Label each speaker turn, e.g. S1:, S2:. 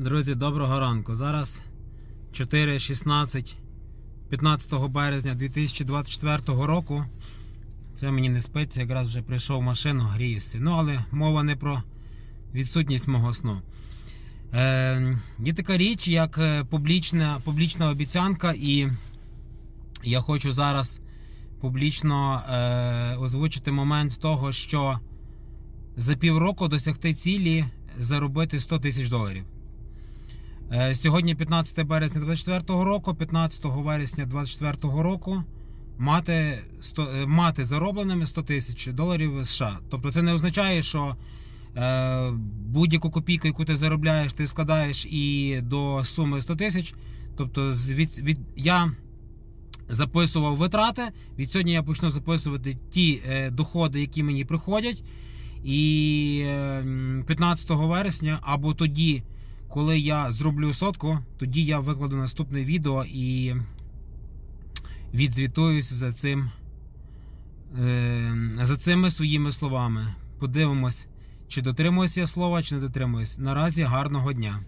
S1: Друзі, доброго ранку. Зараз 4.16 15 березня 2024 року. Це мені не спиться, якраз вже прийшов машину, гріюся. Ну, але мова не про відсутність мого сну. Е, є така річ, як е, публічна, публічна обіцянка, і я хочу зараз публічно е, озвучити момент того, що за півроку досягти цілі заробити 100 тисяч доларів. Е, Сьогодні 15 березня 2024 року, 15 вересня 2024 року мати, 100, е, мати заробленими 100 тисяч доларів США. Тобто це не означає, що е, будь-яку копійку, яку ти заробляєш, ти складаєш і до суми 100 тисяч. Тобто, від, від, я записував витрати. Від сьогодні я почну записувати ті е, доходи, які мені приходять. І е, 15 вересня або тоді, коли я зроблю сотку, тоді я викладу наступне відео і відзвітуюся за цим е, за цими своїми словами. Подивимось, чи дотримуюся я слова, чи не дотримуюсь. Наразі гарного дня.